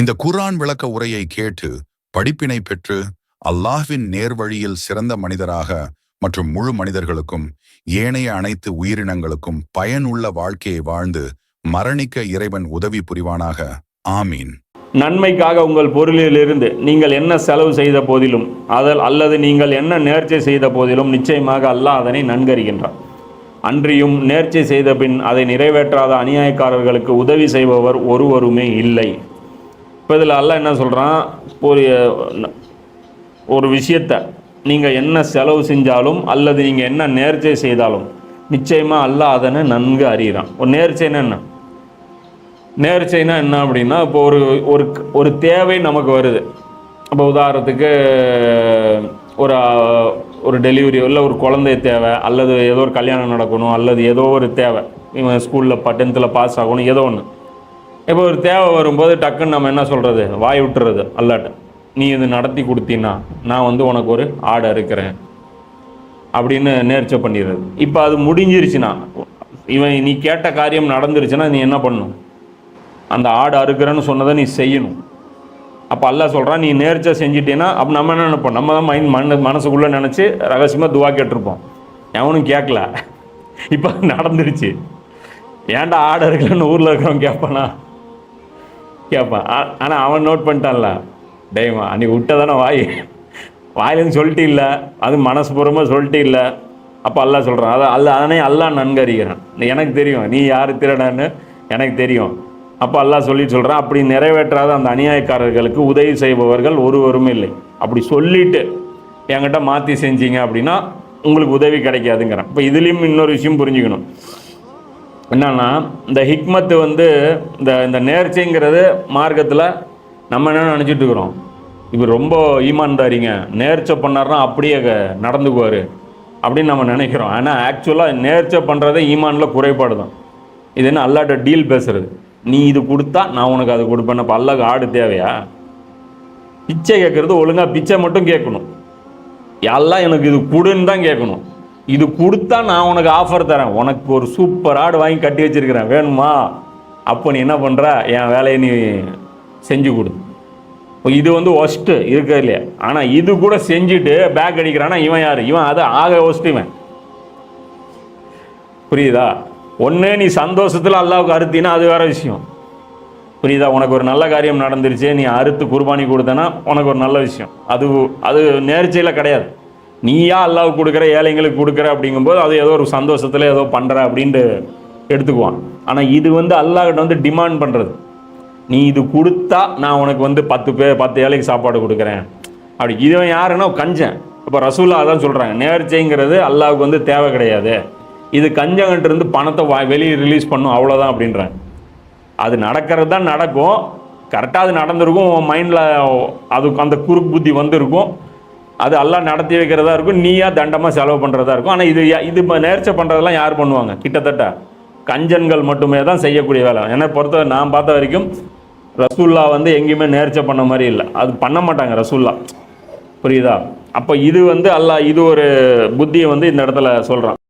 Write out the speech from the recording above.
இந்த குர்ஆன் விளக்க உரையை கேட்டு படிப்பினை பெற்று அல்லாஹ்வின் நேர்வழியில் சிறந்த மனிதராக மற்றும் முழு மனிதர்களுக்கும் ஏனைய அனைத்து உயிரினங்களுக்கும் பயனுள்ள வாழ்க்கையை வாழ்ந்து மரணிக்க இறைவன் உதவி புரிவானாக. ஆமீன். நன்மைக்காக உங்கள் பொருளிலிருந்து நீங்கள் என்ன செலவு செய்த போதிலும் அதல் அல்லது நீங்கள் என்ன நேர்ச்சை செய்த போதிலும் நிச்சயமாக அல்லாஹ் அதனை நன்கறிகின்றார் அன்றியும் நேர்ச்சை செய்த பின் அதை நிறைவேற்றாத அநியாயக்காரர்களுக்கு உதவி செய்பவர் ஒருவருமே இல்லை. இப்போ இதில் அல்ல என்ன சொல்கிறான் ஒரு ஒரு விஷயத்தை நீங்கள் என்ன செலவு செஞ்சாலும் அல்லது நீங்கள் என்ன நேர்ச்சை செய்தாலும் நிச்சயமாக அல்ல அதனை நன்கு அறிகிறான். ஒரு நேர்ச்சைன்னா என்ன? நேர்ச்சைனா என்ன அப்படின்னா இப்போ ஒரு ஒரு ஒரு தேவை நமக்கு வருது. இப்போ உதாரணத்துக்கு ஒரு ஒரு டெலிவரி இல்லை ஒரு குழந்தை தேவை அல்லது ஏதோ ஒரு கல்யாணம் நடக்கணும் அல்லது ஏதோ ஒரு தேவை. இவன் ஸ்கூலில் ப டென்த்தில் பாஸ் ஆகணும் ஏதோ ஒன்று இப்போ ஒரு தேவை வரும்போது டக்குன்னு நம்ம என்ன சொல்கிறது வாய் விட்டுறது அல்லாட்ட. நீ இது நடத்தி கொடுத்தீன்னா நான் வந்து உனக்கு ஒரு ஆடை இருக்கிறேன் அப்படின்னு நேர்ச்சை பண்ணிடுறது. இப்போ அது முடிஞ்சிருச்சுன்னா இவன் நீ கேட்ட காரியம் நடந்துருச்சுன்னா நீ என்ன பண்ணணும் அந்த ஆடு அறுக்கிறேன்னு சொன்னதை நீ செய்யணும். அப்போ அல்லா சொல்கிறான் நீ நேர்ச்சை செஞ்சிட்டேன்னா அப்போ நம்ம என்ன நினைப்போம்? நம்ம தான் மைண்ட் மன மனசுக்குள்ளே நினச்சி ரகசியமாக துவா கேட்டிருப்போம். எவனும் கேட்கல இப்போ நடந்துருச்சு. ஏன்டா ஆடு அறுக்கலன்னு ஊரில் இருக்கிறவன் கேட்பானா? கேட்பான் ஆனால் அவன் நோட் பண்ணிட்டான்ல. டேய்மா நீ விட்டதானே வாய்? வாயிலேருந்து சொல்லிட்டு இல்லை. அது மனசுபூர்வமாக சொல்லிட்டு இல்லை. அப்போ அல்லா சொல்கிறான் அதை அல்ல அதனே அல்லாஹ் நன்கு அறிகிறான் எனக்கு தெரியும். நீ யார் திருடன்னு எனக்கு தெரியும். அப்போ அல்லாஹ் சொல்லி சொல்கிறான் அப்படி நிறைவேற்றாத அந்த அநியாயக்காரர்களுக்கு உதவி செய்பவர்கள் ஒருவரும் இல்லை. அப்படி சொல்லிட்டு என்கிட்ட மாற்றி செஞ்சீங்க அப்படின்னா உங்களுக்கு உதவி கிடைக்காதுங்கிறேன். இப்போ இதுலேயும் இன்னொரு விஷயம் புரிஞ்சுக்கணும். என்னன்னா இந்த ஹிக்மத்து வந்து இந்த இந்த நேர்ச்சிங்கிறது மார்க்கத்தில் நம்ம என்ன நினச்சிட்டு இருக்கிறோம்? இவர் ரொம்ப ஈமான்தாரிங்க. நேர்ச்சை பண்ணார்னா அப்படியே நடந்துக்குவார் அப்படின்னு நம்ம நினைக்கிறோம். ஆனால் ஆக்சுவலாக நேர்ச்சை பண்ணுறதே ஈமானில் குறைபாடு தான். இது என்ன அல்லாட்ட டீல் பேசுறது? நீ இது கொடுத்தா நான் உனக்கு அது கொடுப்பேன். அப்போ அல்லாக்கு ஆடு தேவையா? பிச்சை கேட்குறது ஒழுங்காக பிச்சை மட்டும் கேட்கணும். எல்லாம் எனக்கு இது கொடுன்னு தான் கேட்கணும். இது கொடுத்தா நான் உனக்கு ஆஃபர் தரேன். உனக்கு ஒரு சூப்பர் ஆடு வாங்கி கட்டி வச்சிருக்கிறேன். வேணுமா? அப்போ நீ என்ன பண்ணுற என் வேலையை நீ செஞ்சு கொடு. இது வந்து ஒஸ்ட்டு இருக்க இல்லையா. ஆனால் இது கூட செஞ்சுட்டு பேக் அடிக்கிறானா இவன் யார்? இவன் அது ஆக ஒஸ்ட்டு இவன். புரியுதா? ஒன்று நீ சந்தோஷத்தில் அல்லாவுக்கு அறுத்தினா அது வேறு விஷயம். புரியுதா? உனக்கு ஒரு நல்ல காரியம் நடந்துருச்சு நீ அறுத்து குர்பானி கொடுத்தனா உனக்கு ஒரு நல்ல விஷயம். அது அது நேர்ச்சியில் கிடையாது. நீயா அல்லாவுக்கு கொடுக்குற ஏழைங்களுக்கு கொடுக்குற அப்படிங்கும்போது அது ஏதோ ஒரு சந்தோஷத்தில் ஏதோ பண்ணுற அப்படின்ட்டு எடுத்துக்குவான். ஆனால் இது வந்து அல்லாஹிட்ட வந்து டிமாண்ட் பண்ணுறது நீ இது கொடுத்தா நான் உனக்கு வந்து பத்து பேர் பத்து ஏழைக்கு சாப்பாடு கொடுக்குறேன். அப்படி இதுவன் யாருன்னா கஞ்சன். இப்போ ரசூல்லா அதான் சொல்கிறாங்க நேர்ச்சைங்கிறது அல்லாவுக்கு வந்து தேவை கிடையாது. இது கஞ்சங்கிட்டிருந்து பணத்தை வா வெளியே ரிலீஸ் பண்ணும் அவ்வளோதான் அப்படின்றாங்க. அது நடக்கிறது தான் நடக்கும். கரெக்டாக அது நடந்திருக்கும் உன் மைண்டில் அதுக்கு அந்த குறுக்கு புத்தி வந்திருக்கும். அது எல்லாம் நடத்தி வைக்கிறதா இருக்கும் நீயா தண்டமாக செலவு பண்ணுறதா இருக்கும். ஆனால் இது இது இப்போ நேர்ச்சை பண்ணுறதெல்லாம் யார் பண்ணுவாங்க? கிட்டத்தட்ட கஞ்சன்கள் மட்டுமே தான் செய்யக்கூடிய வேலை. என்னை பொறுத்த நான் பார்த்த வரைக்கும் ரசூல்லா வந்து எங்கேயுமே நேர்ச்சை பண்ண மாதிரி இல்லை. அது பண்ண மாட்டாங்க ரசூல்லா புரியுதா? அப்போ இது வந்து அல்லாஹ் இது ஒரு புத்தியை வந்து இந்த இடத்துல சொல்கிறான்